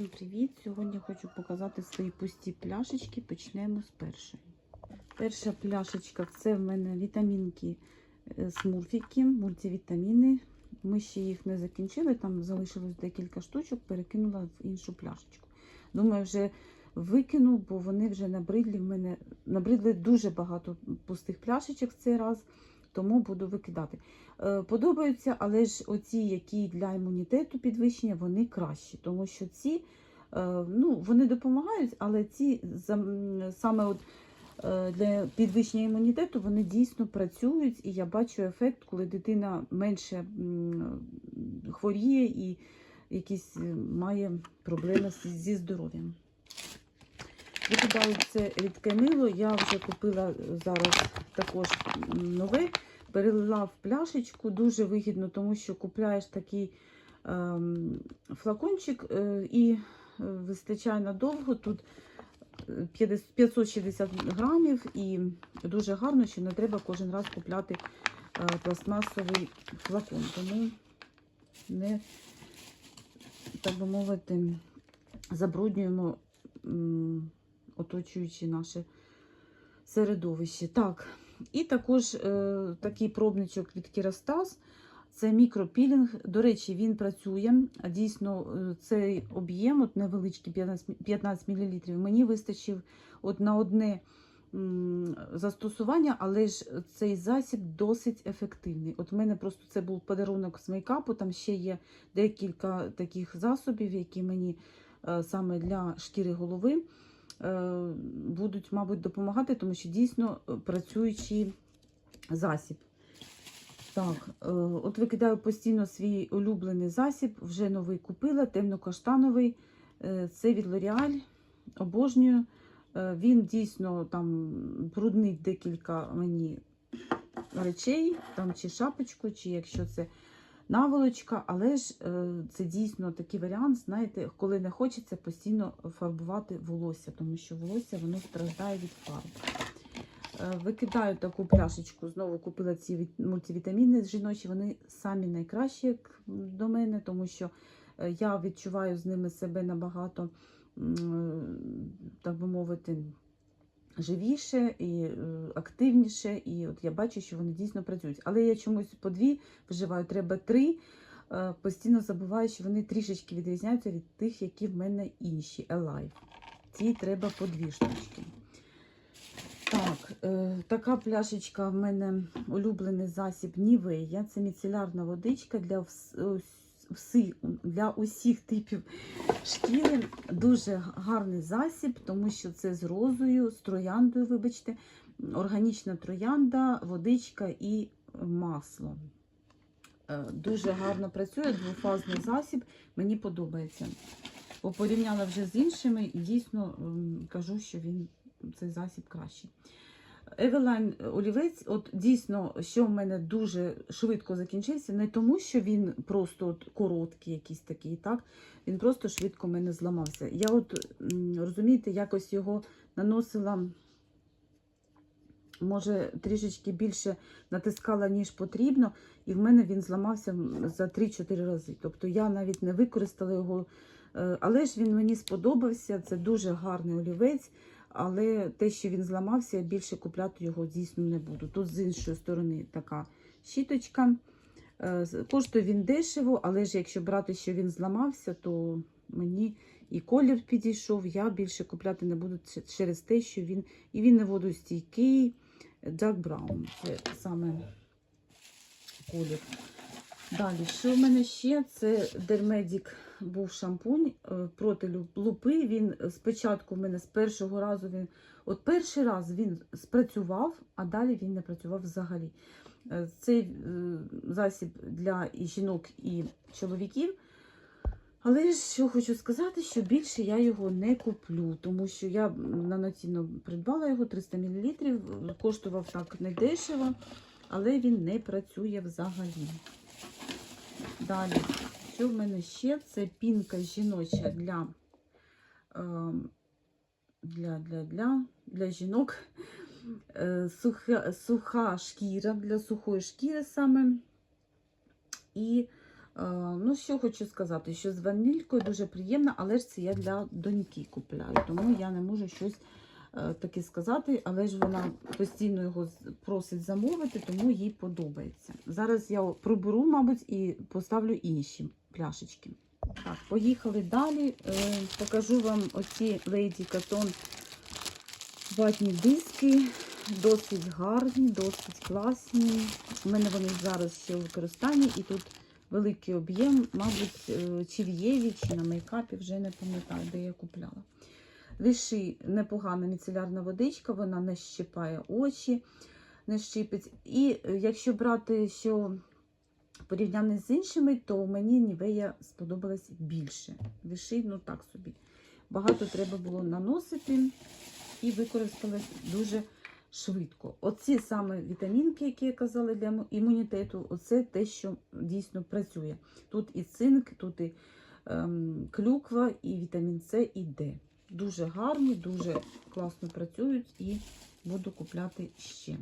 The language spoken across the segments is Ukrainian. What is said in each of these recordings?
Всім привіт! Сьогодні хочу показати свої пусті пляшечки. Почнемо з першої. Перша пляшечка це в мене вітамінки е, смурфіки, мультивітаміни. Ми ще їх не закінчили, там залишилось декілька штучок, перекинула в іншу пляшечку. Думаю, вже викину, бо вони вже набридлі. В мене набридли дуже багато пустих пляшечок цей раз, тому буду викидати. Е, Подобаються, але ж оці, які для імунітету підвищення, вони кращі, тому що ці е, ну, вони допомагають, але ці саме от, е, для підвищення імунітету вони дійсно працюють, і я бачу ефект, коли дитина менше хворіє і якісь має проблеми зі здоров'ям. Викидаю це рідке мило. Я вже купила зараз також нове перелила в пляшечку. Дуже вигідно, тому що купляєш такий ем, флакончик е, і е, вистачає надовго. Тут е, 50 560 грамів і дуже гарно, що не треба кожен раз купляти е, пластмасовий флакон. Тому не, так би мовити, забруднюємо оточуючи наше середовище. Так, і також е, такий пробничок від Kerastase. Це мікропілінг. До речі, він працює. Дійсно, е, цей об'єм, от невеличкий 15, 15 мл, мені вистачив от на одне застосування, але ж цей засіб досить ефективний. От в мене просто це був подарунок з мейкапу, там ще є декілька таких засобів, які мені е, саме для шкіри голови будуть, мабуть, допомагати, тому що дійсно е, працюючий засіб. Так, е, от викидаю постійно свій улюблений засіб, вже новий купила, темно-каштановий. Е, Це від L'Oreal, обожнюю. Е, Він дійсно там бруднить декілька мені речей, там чи шапочку, чи якщо це наволочка, але ж е, це дійсно такий варіант, знаєте, коли не хочеться постійно фарбувати волосся, тому що волосся воно страждає від фарб. Е, Викидаю таку пляшечку, знову купила ці віт- мультивітаміни жіночі, вони самі найкращі як до мене, тому що е, я відчуваю з ними себе набагато, так би мовити, живіше і е, активніше. І от я бачу, що вони дійсно працюють. Але я чомусь по дві вживаю, треба три. Е, Постійно забуваю, що вони трішечки відрізняються від тих, які в мене інші Alive. Ці треба по дві штучки. Так, е, така пляшечка в мене улюблений засіб Нівея. Це міцелярна водичка для, всі- для усіх типів шкіри. Дуже гарний засіб, тому що це з розою, з трояндою, вибачте, органічна троянда, водичка і масло. Е, Дуже гарно працює, двофазний засіб, мені подобається. Бо порівняла вже з іншими і дійсно кажу, що він цей засіб кращий. Евелайн олівець, от дійсно, що в мене дуже швидко закінчився, не тому, що він просто от короткий, якийсь такий, так? Він просто швидко в мене зламався. Я от, розумієте, якось його наносила, може, трішечки більше натискала, ніж потрібно, і в мене він зламався за 3-4 рази. Тобто я навіть не використала його, е, але ж він мені сподобався. Це дуже гарний олівець. Але те, що він зламався, я більше купляти його дійсно не буду. Тут з іншої сторони така щіточка. Е, Коштує він дешево, але ж якщо брати, що він зламався, то мені і колір підійшов. Я більше купляти не буду через те, що він і він не водостійкий. Jack Brown. Це саме колір. Далі, що в мене ще? Це Дермедік був шампунь е, проти лупи. Він спочатку в мене з першого разу він, от перший раз він спрацював, а далі він не працював взагалі. Е, Цей е, засіб для і жінок і чоловіків. Але що хочу сказати, що більше я його не куплю, тому що я наноцінно придбала його 300 мл, коштував так недешево, але він не працює взагалі. Далі, що в мене ще? Це пінка жіноча для, ем, для, для, для, для жінок. Е, Суха, суха шкіра для сухої шкіри саме. І Е, Ну, що хочу сказати, що з ванількою дуже приємно, але ж це я для доньки купляю, тому я не можу щось е, таке сказати, але ж вона постійно його просить замовити, тому їй подобається. Зараз я проберу, мабуть, і поставлю інші пляшечки. Так, поїхали далі. Е, Покажу вам оці Lady Cotton ватні диски. Досить гарні, досить класні. У мене вони зараз ще у використанні і тут великий об'єм, мабуть, е, чи в Єві, чи на мейкапі, вже не пам'ятаю, де я купляла. Виши непогана міцелярна водичка, вона не щипає очі, не щипить. І е, якщо брати, що порівняно з іншими, то мені Нівея сподобалась більше. Виши, ну так собі. Багато треба було наносити і використали дуже швидко. Оці саме вітамінки, які я казала для імунітету, оце те, що дійсно працює. Тут і цинк, тут і ем, клюква, і вітамін С, і Д. Дуже гарні, дуже класно працюють і буду купляти ще.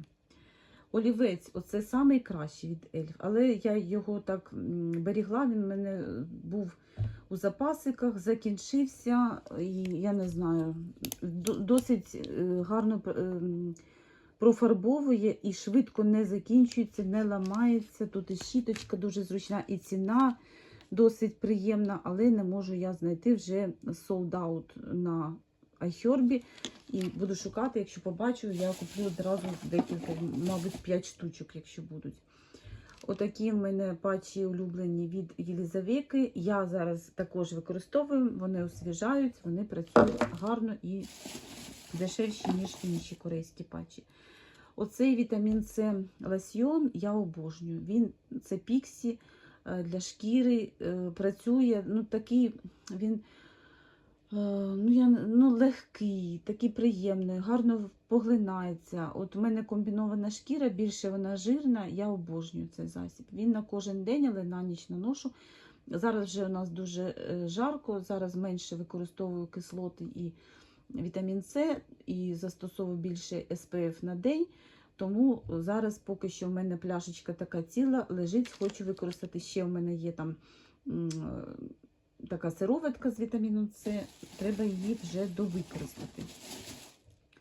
Олівець, оце найкращий від Ельф, але я його так берігла, він в мене був у запасиках, закінчився, і я не знаю, досить е, гарно е, профарбовує і швидко не закінчується, не ламається. Тут і щіточка дуже зручна, і ціна досить приємна, але не можу я знайти вже sold out на iHerb. І буду шукати, якщо побачу, я куплю одразу декілька, мабуть, 5 штучок, якщо будуть. Отакі в мене патчі улюблені від Єлізавеки. Я зараз також використовую, вони освіжають, вони працюють гарно і дешевші, ніж інші корейські патчі. Оцей вітамін С лосьйон я обожнюю. Він це піксі для шкіри е, працює. Ну, такий він е, ну, я, ну, легкий, такий приємний, гарно поглинається. От у мене комбінована шкіра, більше вона жирна, я обожнюю цей засіб. Він на кожен день, але на ніч наношу. Зараз вже у нас дуже е, жарко, зараз менше використовую кислоти і вітамін С, і застосовую більше СПФ на день. Тому зараз поки що в мене пляшечка така ціла, лежить, хочу використати. Ще в мене є там е, така сироватка з вітаміном С, треба її вже довикористати.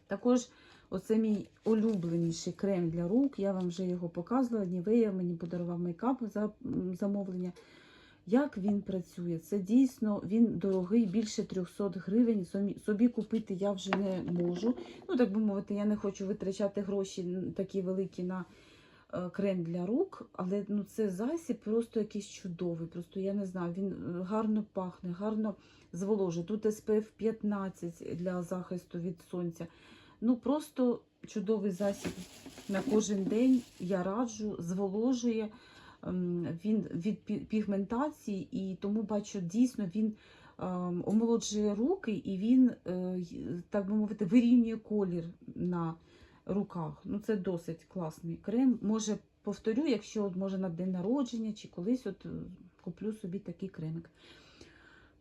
Також оце мій улюбленіший крем для рук. Я вам вже його показувала. Нівея мені подарував мейкап за замовлення. Як він працює? Це дійсно він дорогий, більше 300 гривень. Собі- купити я вже не можу. Ну, так би мовити, я не хочу витрачати гроші такі великі на е, крем для рук, але ну, це засіб просто якийсь чудовий. Просто я не знаю, він е, гарно пахне, гарно зволожує. Тут SPF 15 для захисту від сонця. Ну, просто чудовий засіб на кожен день. Я раджу, зволожує. Ем, Він від пігментації, і тому бачу, дійсно він ем, омолоджує руки і він, е, так би мовити, вирівнює колір на руках. Ну, це досить класний крем. Може, повторю, якщо може на день народження чи колись от, е, куплю собі такий кремик.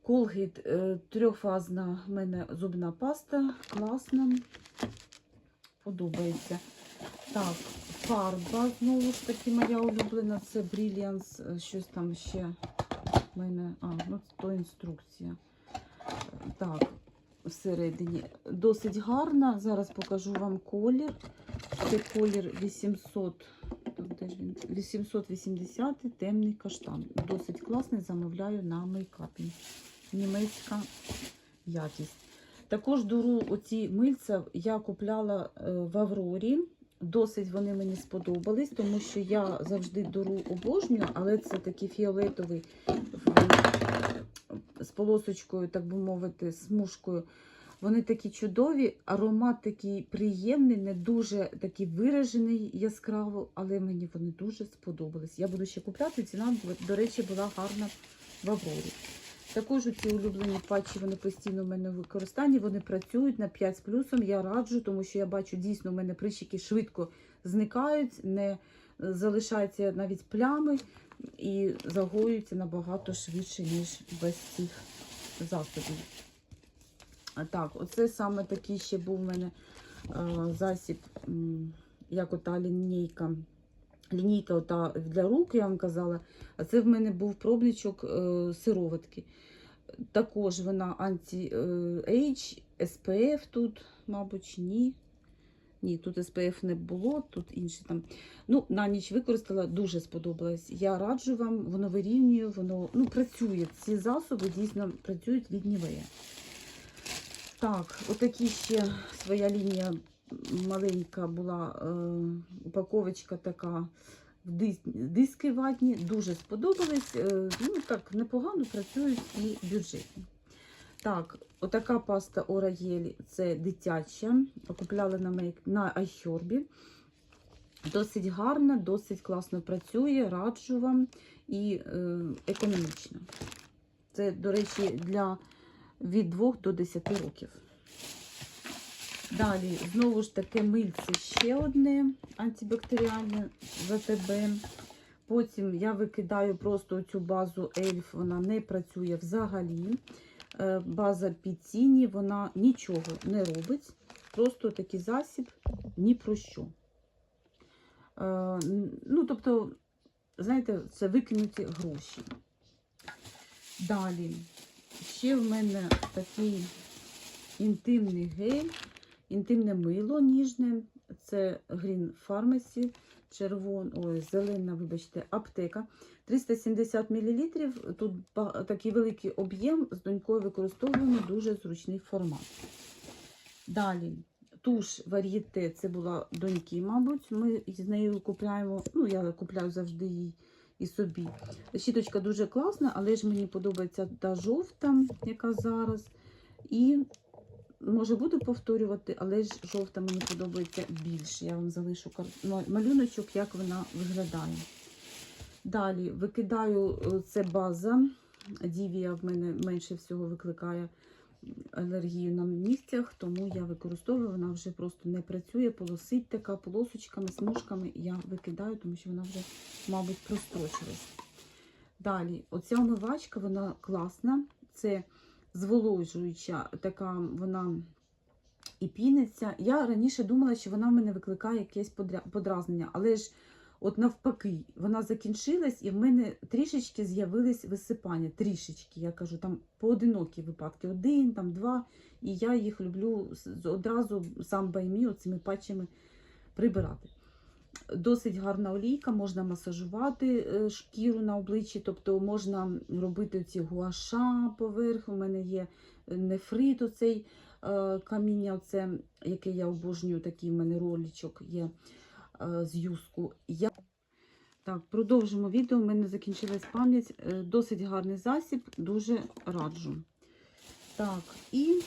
Colgate е, трьохфазна в мене зубна паста, класна, подобається. Так, фарба, знову ж таки, моя улюблена, це Brilliance, е, щось там ще в мене, а, ну то інструкція. Так, всередині. Досить гарна. Зараз покажу вам колір. Це колір 800, так, де ж він? 880 темний каштан. Досить класний, замовляю на мейкапі. Німецька якість. Також дуру оці мильця я купляла е, в Аврорі. Досить вони мені сподобались, тому що я завжди дуру обожнюю, але це такий фіолетовий з полосочкою, так би мовити, смужкою. Вони такі чудові, аромат такий приємний, не дуже такий виражений яскраво, але мені вони дуже сподобались. Я буду ще купляти. Ціна, до речі, була гарна в Аврорі. Також ці улюблені патчі, вони постійно в мене в використанні, вони працюють на 5 з плюсом. Я раджу, тому що я бачу, дійсно, в мене прищики швидко зникають, не залишаються навіть плями і загоюються набагато швидше, ніж без цих засобів. Так, оце саме такий ще був у мене е, засіб, як ота лінійка лінійка ота для рук, я вам казала. А це в мене був пробничок е, сироватки. Також вона анті-ейдж, SPF тут, мабуть, ні. Ні, тут SPF не було, тут інші там. Ну, на ніч використала, дуже сподобалось. Я раджу вам, воно вирівнює, воно ну, працює. Ці засоби дійсно працюють від Нівея. Так, отакі ще своя лінія маленька була е, упаковочка така в дис, диски ватні. Дуже сподобались. Е, ну так, непогано працюють і бюджетні. Так, отака паста Орагель це дитяча. Купляли на мейк на iHerb. Досить гарна, досить класно працює, раджу вам і е, економічно. Це, до речі, для від 2 до 10 років. Далі, знову ж таки, мильце ще одне антибактеріальне тебе. Потім я викидаю просто цю базу ельф, вона не працює взагалі. Е, База Піціні, вона нічого не робить. Просто такий засіб ні про що. Е, Ну, тобто, знаєте, це викинуті гроші. Далі, ще в мене такий інтимний гель, інтимне мило ніжне. Це Green Pharmacy, червон, ой, зелена, вибачте, аптека. 370 мл. Тут такий великий об'єм, з донькою використовуємо дуже зручний формат. Далі, туш вар'єте, це була доньки, мабуть. Ми з нею купляємо, ну, я купляю завжди їй і собі. Щіточка дуже класна, але ж мені подобається та жовта, яка зараз. І може буду повторювати, але ж жовта мені подобається більше. Я вам залишу малюночок, як вона виглядає. Далі викидаю е, це база. Дівія в мене менше всього викликає алергію на нігтях, тому я використовую, вона вже просто не працює, полосить така полосочками, смужками. Я викидаю, тому що вона вже, мабуть, прострочилась. Далі, оця омивачка, вона класна. Це зволожуюча, така вона і піниться. Я раніше думала, що вона в мене викликає якесь подразнення, але ж от навпаки, вона закінчилась, і в мене трішечки з'явились висипання. Трішечки, я кажу, там поодинокі випадки, один, там два. І я їх люблю одразу сам баймі оцими патчами прибирати. Досить гарна олійка, можна масажувати е, шкіру на обличчі, тобто можна робити ці гуаша поверх. У мене є нефрит, оцей е, каміння, оце, яке я обожнюю, такий в мене ролічок є е, з юску. Я... Так, продовжимо відео. У мене закінчилась пам'ять. Е, Досить гарний засіб, дуже раджу. Так, і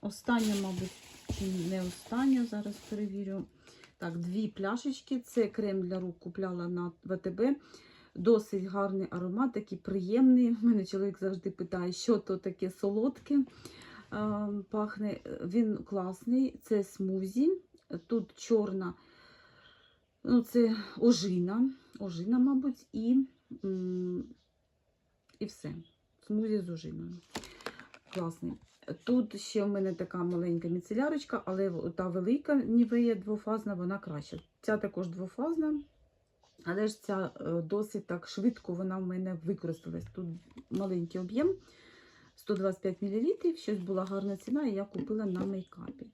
остання, мабуть, чи не остання, зараз перевірю. Так, дві пляшечки. Це крем для рук купляла на ВТБ. Досить гарний аромат, такий приємний. У мене чоловік завжди питає, що то таке солодке е, пахне. Він класний. Це смузі. Тут чорна, ну це ожина, ожина, мабуть, і, і все. Смузі з ожиною. Класний. Тут ще в мене така маленька міцелярочка, але та велика нівея двофазна, вона краща. Ця також двофазна, але ж ця е, досить так швидко вона в мене використалась. Тут маленький об'єм 125 мл, щось була гарна ціна, і я купила на мейкапі.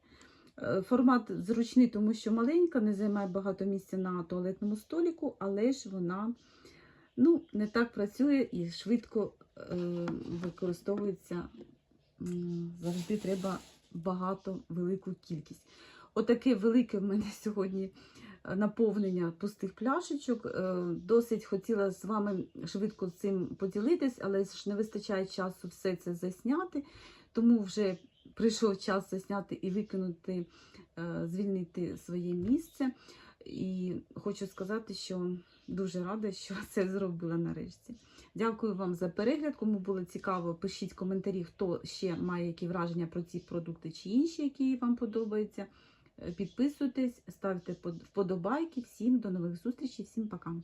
Е, Формат зручний, тому що маленька, не займає багато місця на туалетному століку, але ж вона ну, не так працює і швидко е, використовується. Завжди треба багато, велику кількість. Отаке велике в мене сьогодні е, наповнення пустих пляшечок. Е, Досить хотіла з вами швидко цим поділитись, але ж не вистачає часу все це засняти, тому вже прийшов час засняти і викинути, е, звільнити своє місце. І хочу сказати, що дуже рада, що це зробила нарешті. Дякую вам за перегляд. Кому було цікаво, пишіть коментарі, хто ще має які враження про ці продукти чи інші, які вам подобаються. Е, Підписуйтесь, ставте вподобайки. Всім до нових зустрічей, всім пока.